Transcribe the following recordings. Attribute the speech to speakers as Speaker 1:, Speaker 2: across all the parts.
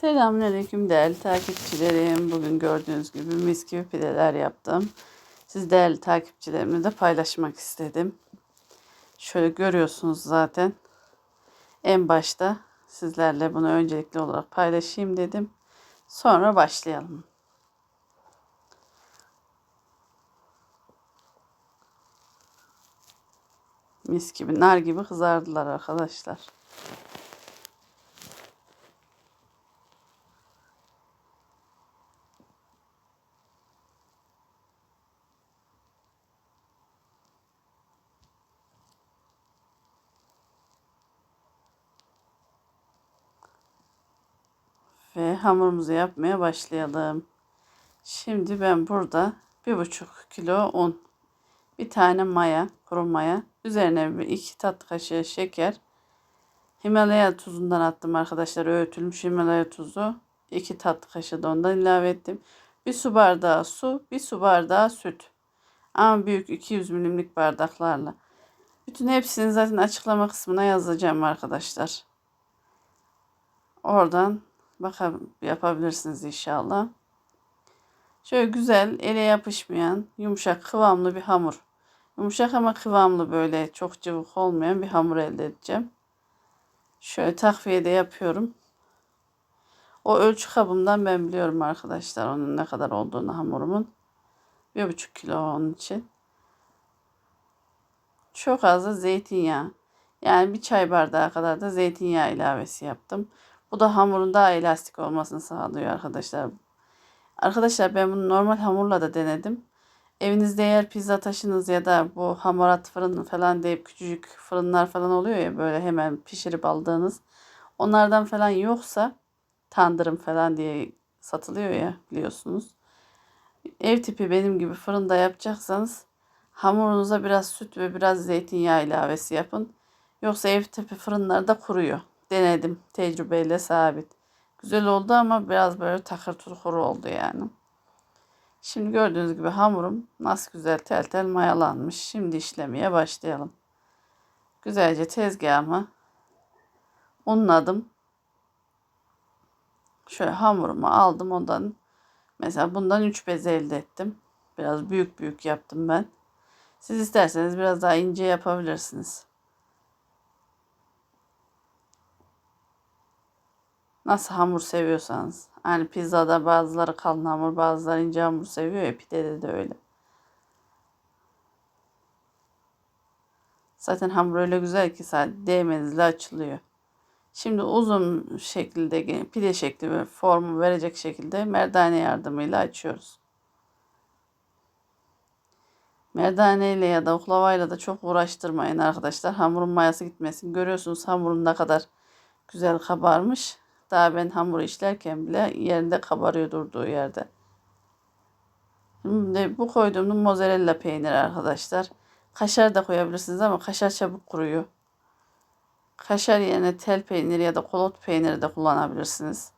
Speaker 1: Selamünaleyküm değerli takipçilerim. Bugün gördüğünüz gibi mis gibi pideler yaptım. Siz değerli takipçilerimle de paylaşmak istedim. Şöyle görüyorsunuz zaten. En başta sizlerle bunu öncelikli olarak paylaşayım dedim. Sonra başlayalım. Mis gibi, nar gibi kızardılar arkadaşlar. Ve hamurumuzu yapmaya başlayalım. Şimdi ben burada bir buçuk kilo un, bir tane maya, kuru maya, üzerine bir iki tatlı kaşığı şeker, Himalaya tuzundan attım arkadaşlar. Öğütülmüş Himalaya tuzu. iki tatlı kaşığı da ondan ilave ettim. Bir su bardağı su, bir su bardağı süt. Ama büyük 200 milimlik bardaklarla. Bütün hepsini zaten açıklama kısmına yazacağım arkadaşlar. Oradan bakın yapabilirsiniz inşallah. Şöyle güzel ele yapışmayan yumuşak kıvamlı bir hamur. Yumuşak ama kıvamlı böyle çok cıvık olmayan bir hamur elde edeceğim. Şöyle takviye de yapıyorum. O ölçü kabımdan ben biliyorum arkadaşlar onun ne kadar olduğunu hamurumun. Bir buçuk kilo onun için. Çok az da zeytinyağı. Yani bir çay bardağı kadar da zeytinyağı ilavesi yaptım. Bu da hamurun daha elastik olmasını sağlıyor arkadaşlar. Arkadaşlar ben bunu normal hamurla da denedim. Evinizde eğer pizza taşınız ya da bu hamarat fırın falan deyip küçücük fırınlar falan oluyor ya böyle hemen pişirip aldığınız. Onlardan falan yoksa tandırım falan diye satılıyor ya biliyorsunuz. Ev tipi benim gibi fırında yapacaksanız hamurunuza biraz süt ve biraz zeytinyağı ilavesi yapın. Yoksa ev tipi fırınlarda kuruyor. Denedim tecrübeyle sabit. Güzel oldu ama biraz böyle takır tukur oldu yani. Şimdi gördüğünüz gibi hamurum nasıl güzel tel tel mayalanmış. Şimdi işlemeye başlayalım. Güzelce tezgahımı unladım. Şöyle hamurumu aldım ondan. Mesela bundan 3 bez elde ettim. Biraz büyük büyük yaptım ben. Siz isterseniz biraz daha ince yapabilirsiniz. Nasıl hamur seviyorsanız. Hani pizzada bazıları kalın hamur, bazıları ince hamur seviyor ya pidede de öyle. Zaten hamur öyle güzel ki sadece değmenizle açılıyor. Şimdi uzun şekilde pide şekli ve formu verecek şekilde merdane yardımıyla açıyoruz. Merdane ile ya da oklavayla da çok uğraştırmayın arkadaşlar. Hamurun mayası gitmesin. Görüyorsunuz hamurun ne kadar güzel kabarmış. Daha ben hamuru işlerken bile yerinde kabarıyor durduğu yerde. Şimdi bu koyduğum mozzarella peyniri arkadaşlar. Kaşar da koyabilirsiniz ama kaşar çabuk kuruyor. Kaşar yerine tel peyniri ya da kolot peyniri de kullanabilirsiniz.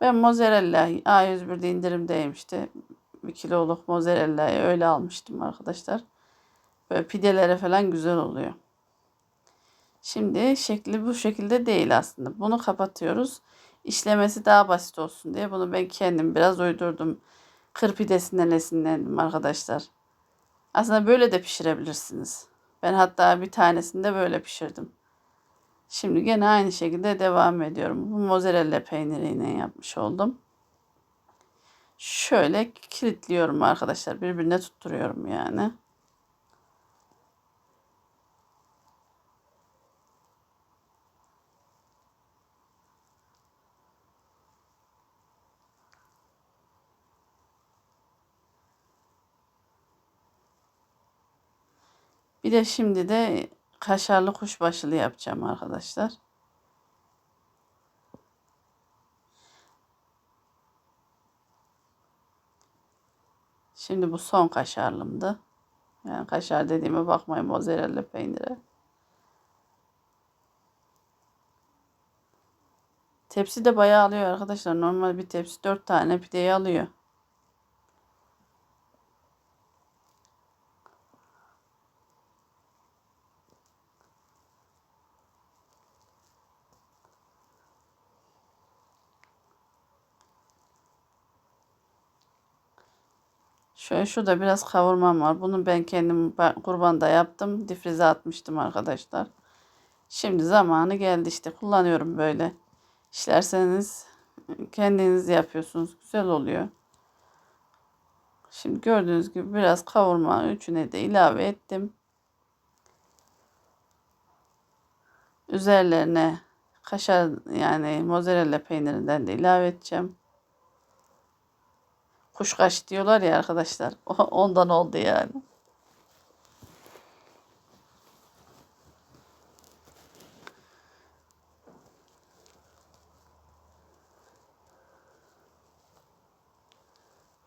Speaker 1: Ben mozzarella A101'de indirimdeymişti. Bir kiloluk mozzarella'yı öyle almıştım arkadaşlar. Böyle pidelere falan güzel oluyor. Şimdi şekli bu şekilde değil aslında. Bunu kapatıyoruz. İşlemesi daha basit olsun diye bunu ben kendim biraz uydurdum. Kır pidesinden esinlendim arkadaşlar. Aslında böyle de pişirebilirsiniz. Ben hatta bir tanesini de böyle pişirdim. Şimdi gene aynı şekilde devam ediyorum. Bu mozzarella peyniriyle yapmış oldum. Şöyle kilitliyorum arkadaşlar. Birbirine tutturuyorum yani. Bir de şimdi de kaşarlı kuşbaşılı yapacağım arkadaşlar. Şimdi bu son kaşarlımdı. Yani kaşar dediğime bakmayın mozzarella peyniri. Tepsi de bayağı alıyor arkadaşlar. Normal bir tepsi 4 tane pideyi alıyor. Şöyle şurada biraz kavurmam var. Bunu ben kendim ba- kurbanda yaptım. Difrize atmıştım arkadaşlar. Şimdi zamanı geldi işte kullanıyorum böyle. İşlerseniz kendiniz yapıyorsunuz. Güzel oluyor. Şimdi gördüğünüz gibi biraz kavurma üçüne de ilave ettim. Üzerlerine kaşar yani mozzarella peynirinden de ilave edeceğim. Kuşkaş diyorlar ya arkadaşlar. Ondan oldu yani.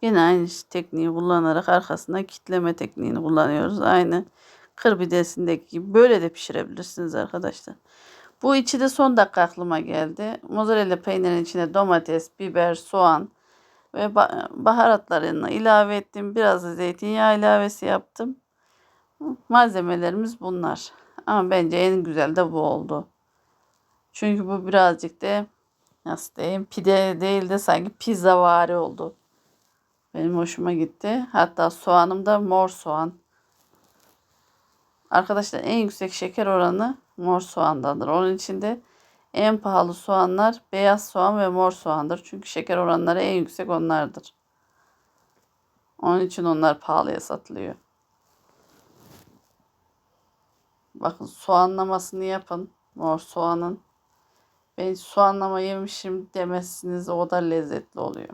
Speaker 1: Yine aynı tekniği kullanarak arkasına kitleme tekniğini kullanıyoruz. Aynı kırbidesindeki gibi böyle de pişirebilirsiniz arkadaşlar. Bu içi de son dakika aklıma geldi. Mozzarella peynirin içine domates, biber, soğan ve baharatlarını ilave ettim. Biraz da zeytinyağı ilavesi yaptım. Malzemelerimiz bunlar. Ama bence en güzel de bu oldu. Çünkü bu birazcık da nasıl diyeyim pide değil de sanki pizza vari oldu. Benim hoşuma gitti. Hatta soğanım da mor soğan. Arkadaşlar en yüksek şeker oranı mor soğandandır. Onun içinde en pahalı soğanlar beyaz soğan ve mor soğandır. Çünkü şeker oranları en yüksek onlardır. Onun için onlar pahalıya satılıyor. Bakın soğanlamasını yapın. Mor soğanın. Ben soğanlama yemişim demezsiniz o kadar lezzetli oluyor.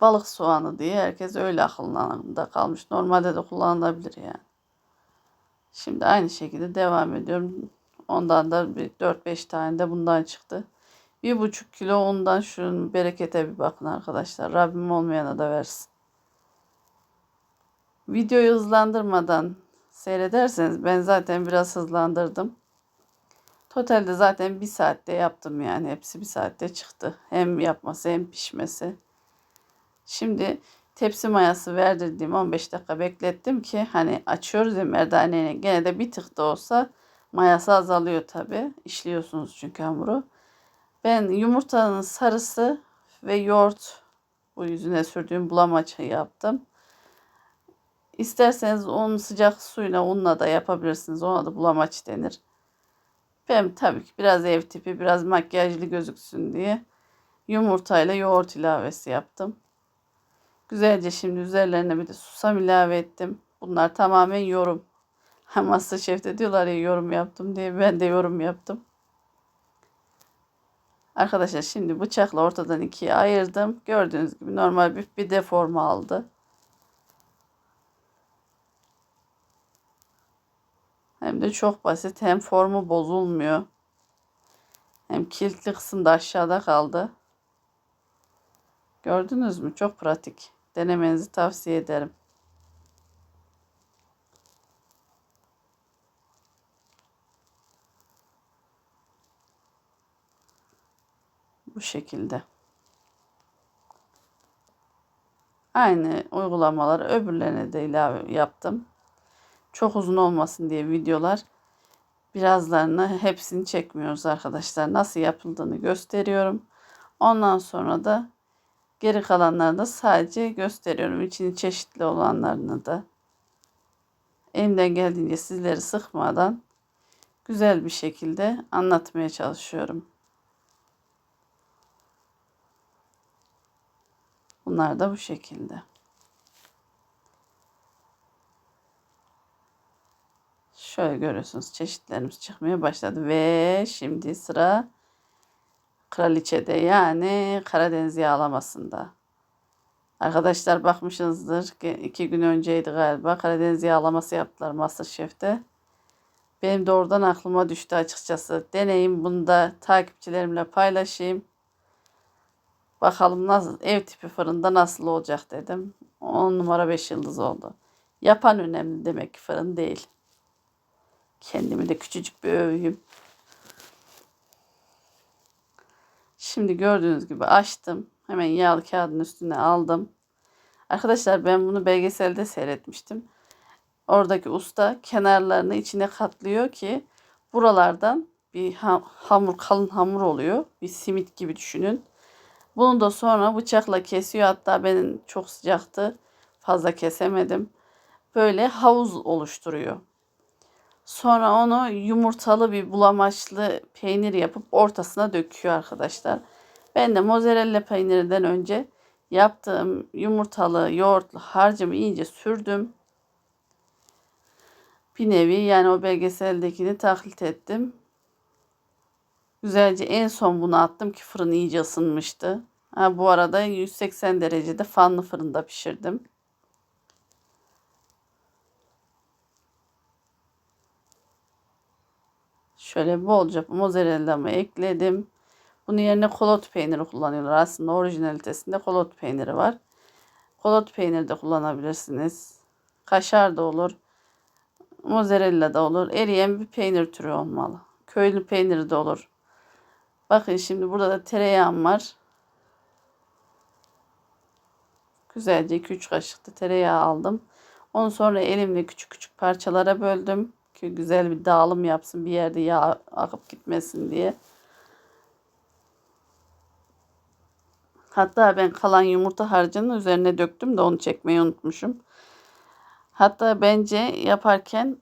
Speaker 1: Balık soğanı diye herkes öyle aklında kalmış. Normalde de kullanılabilir yani. Şimdi aynı şekilde devam ediyorum. Ondan da bir 4-5 tane de bundan çıktı. Bir buçuk kilo ondan şunun berekete bir bakın arkadaşlar. Rabbim olmayana da versin. Videoyu hızlandırmadan seyrederseniz ben zaten biraz hızlandırdım. Totalde zaten bir saatte yaptım yani. Hepsi bir saatte çıktı. Hem yapması hem pişmesi. Şimdi tepsi mayası verdirdiğim 15 dakika beklettim ki hani açıyoruz ya merdaneyle gene de bir tık da olsa mayası azalıyor tabi. İşliyorsunuz çünkü hamuru. Ben yumurtanın sarısı ve yoğurt bu yüzüne sürdüğüm bulamaçı yaptım. İsterseniz onun sıcak suyla unla da yapabilirsiniz. Ona da bulamaç denir. Ben tabii ki biraz ev tipi, biraz makyajlı gözüksün diye yumurtayla yoğurt ilavesi yaptım. Güzelce şimdi üzerlerine bir de susam ilave ettim. Bunlar tamamen yorum. Masterchef'te diyorlar ya yorum yaptım diye ben de yorum yaptım. Arkadaşlar şimdi bıçakla ortadan ikiye ayırdım. Gördüğünüz gibi normal bir pide formu aldı. Hem de çok basit hem formu bozulmuyor. Hem kilitli kısım da aşağıda kaldı. Gördünüz mü? Çok pratik. Denemenizi tavsiye ederim. Şekilde. Aynı uygulamaları öbürlerine de ilave yaptım. Çok uzun olmasın diye videolar birazlarını hepsini çekmiyoruz arkadaşlar. Nasıl yapıldığını gösteriyorum. Ondan sonra da Geri kalanlarını da sadece gösteriyorum. İçini çeşitli olanlarını da. Elimden geldiğince sizleri sıkmadan güzel bir şekilde anlatmaya çalışıyorum. Bunlar da bu şekilde. Şöyle görüyorsunuz çeşitlerimiz çıkmaya başladı ve şimdi sıra Kraliçe'de yani Karadeniz yağlamasında. Arkadaşlar bakmışsınızdır. iki gün önceydi galiba. Karadeniz yağlaması yaptılar Masterchef'te. Benim de oradan aklıma düştü açıkçası. Deneyim bunu da takipçilerimle paylaşayım. Bakalım nasıl ev tipi fırında nasıl olacak dedim. 10 numara 5 yıldız oldu. Yapan önemli demek ki fırın değil. Kendimi de küçücük bir öveyim. Şimdi gördüğünüz gibi açtım. Hemen yağlı kağıdın üstüne aldım. Arkadaşlar ben bunu belgeselde seyretmiştim. Oradaki usta kenarlarını içine katlıyor ki buralardan bir hamur kalın hamur oluyor. Bir simit gibi düşünün. Bunu da sonra bıçakla kesiyor. Hatta benim çok sıcaktı. Fazla kesemedim. Böyle havuz oluşturuyor. Sonra onu yumurtalı bir bulamaçlı peynir yapıp ortasına döküyor arkadaşlar. Ben de mozzarella peynirinden önce yaptığım yumurtalı yoğurtlu harcımı iyice sürdüm. Bir nevi yani o belgeseldekini taklit ettim. Güzelce en son bunu attım ki fırın iyice ısınmıştı. Ha, bu arada 180 derecede fanlı fırında pişirdim. Şöyle bolca mozzarella'mı ekledim. Bunun yerine kolot peyniri kullanıyorlar. Aslında orijinalitesinde kolot peyniri var. Kolot peyniri de kullanabilirsiniz. Kaşar da olur. Mozzarella da olur. Eriyen bir peynir türü olmalı. Köylü peyniri de olur. Bakın şimdi burada da tereyağım var. Güzelce 2-3 kaşık da tereyağı aldım. Onu sonra elimle küçük küçük parçalara böldüm. Ki güzel bir dağılım yapsın bir yerde yağ akıp gitmesin diye. Hatta ben kalan yumurta harcının üzerine döktüm de onu çekmeyi unutmuşum. Hatta bence yaparken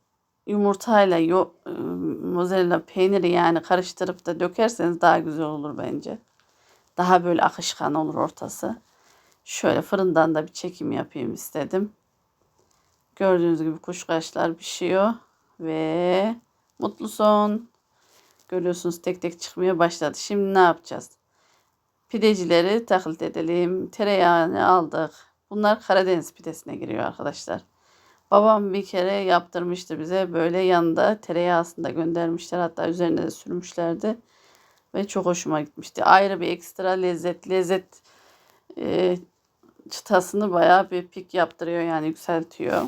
Speaker 1: yumurtayla yo, ıı, mozzarella peyniri yani karıştırıp da dökerseniz daha güzel olur bence. Daha böyle akışkan olur ortası. Şöyle fırından da bir çekim yapayım istedim. Gördüğünüz gibi kuşkaşlar pişiyor ve mutlu son. Görüyorsunuz tek tek çıkmaya başladı. Şimdi ne yapacağız? Pidecileri taklit edelim. Tereyağını aldık. Bunlar Karadeniz pidesine giriyor arkadaşlar. Babam bir kere yaptırmıştı bize. Böyle yanında tereyağısını da göndermişler. Hatta üzerine de sürmüşlerdi. Ve çok hoşuma gitmişti. Ayrı bir ekstra lezzet. Lezzet e, çıtasını bayağı bir pik yaptırıyor yani yükseltiyor.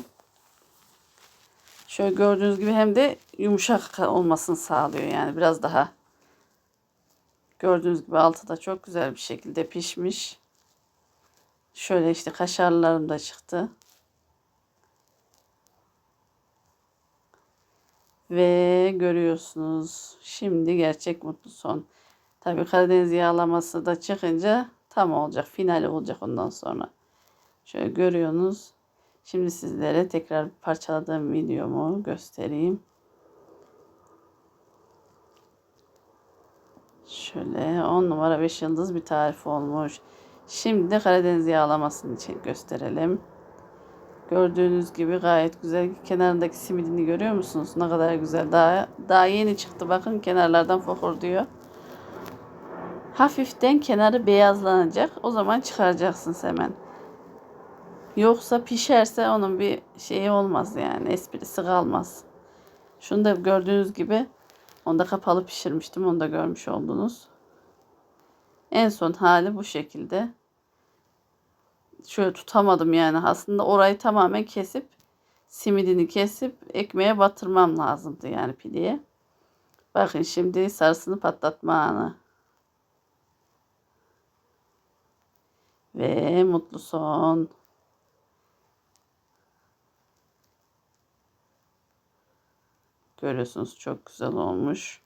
Speaker 1: Şöyle gördüğünüz gibi hem de yumuşak olmasını sağlıyor yani biraz daha. Gördüğünüz gibi altı da çok güzel bir şekilde pişmiş. Şöyle işte kaşarlarım da çıktı. Ve görüyorsunuz şimdi gerçek mutlu son. Tabii Karadeniz yağlaması da çıkınca tam olacak. Finali olacak ondan sonra. Şöyle görüyorsunuz. Şimdi sizlere tekrar parçaladığım videomu göstereyim. Şöyle 10 numara 5 yıldız bir tarif olmuş. Şimdi de Karadeniz yağlamasını için gösterelim. Gördüğünüz gibi gayet güzel. Kenarındaki simidini görüyor musunuz? Ne kadar güzel. Daha daha yeni çıktı. Bakın kenarlardan fokur diyor. Hafiften kenarı beyazlanacak. O zaman çıkaracaksınız hemen. Yoksa pişerse onun bir şeyi olmaz yani. Esprisi kalmaz. Şunu da gördüğünüz gibi onu da kapalı pişirmiştim. Onu da görmüş oldunuz. En son hali bu şekilde. Şöyle tutamadım yani. Aslında orayı tamamen kesip simidini kesip ekmeğe batırmam lazımdı yani pideye. Bakın şimdi sarısını patlatma anı. Ve mutlu son. Görüyorsunuz çok güzel olmuş.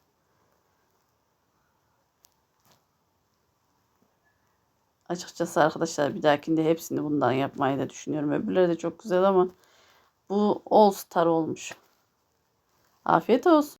Speaker 1: Açıkçası arkadaşlar bir dahakinde hepsini bundan yapmayı da düşünüyorum. Öbürleri de çok güzel ama bu All Star olmuş. Afiyet olsun.